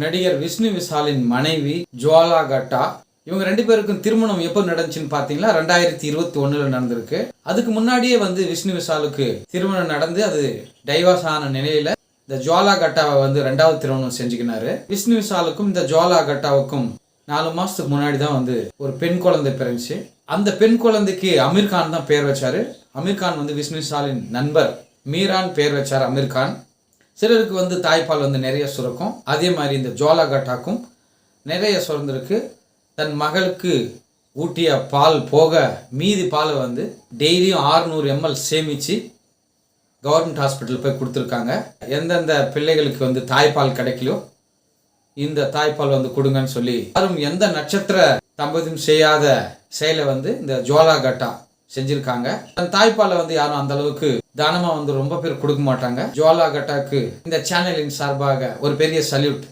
நடிகர் விஷ்ணு விஷாலின் மனைவி ஜுவாலா கட்டா. இவங்க ரெண்டு பேருக்கும் திருமணம் எப்போ நடந்துச்சுன்னு பார்த்தீங்களா? ரெண்டாயிரத்தி இருபத்தி ஒன்றில் நடந்திருக்கு. அதுக்கு முன்னாடியே வந்து விஷ்ணு விஷாலுக்கு திருமணம் நடந்து அது டைவர்ஸ் ஆன நிலையில் இந்த ஜுவாலா கட்டாவை வந்து ரெண்டாவது திருமணம் செஞ்சுக்கினாரு. விஷ்ணு விஷாலுக்கும் இந்த ஜுவாலா கட்டாவுக்கும் நாலு மாதத்துக்கு முன்னாடி தான் வந்து ஒரு பெண் குழந்தை பிறந்துச்சு. அந்த பெண் குழந்தைக்கு அமீர்கான் தான் பேர் வச்சாரு. அமீர்கான் வந்து விஷ்ணு விஷாலின் நண்பர். மீரான் பேர் வச்சார் அமீர்கான் சிலருக்கு வந்து தாய்ப்பால் வந்து நிறைய சுரக்கும். அதே மாதிரி இந்த ஜுவாலா கட்டாக்கும் நிறைய சுரந்திருக்கு. தன் மகளுக்கு ஊட்டிய பால் போக மீதி பாலை வந்து டெய்லியும் 600 எம்எல் சேமித்து கவர்மெண்ட் ஹாஸ்பிட்டல் போய் கொடுத்துருக்காங்க. எந்தெந்த பிள்ளைகளுக்கு வந்து தாய்ப்பால் கிடைக்கலையோ இந்த தாய்ப்பால் வந்து கொடுங்கன்னு சொல்லி யாரும் எந்த நட்சத்திர தம்பதியும் செய்யாத செயலை வந்து இந்த ஜோலா கட்டா செஞ்சிருக்காங்க. தன் தாய்ப்பாலை வந்து யாரும் அந்த அளவுக்கு தானமா வந்து ரொம்ப பேர் கொடுக்க மாட்டாங்க. ஜுவாலா கட்டாக்கு இந்த சேனலின் சார்பாக ஒரு பெரிய சல்யூட்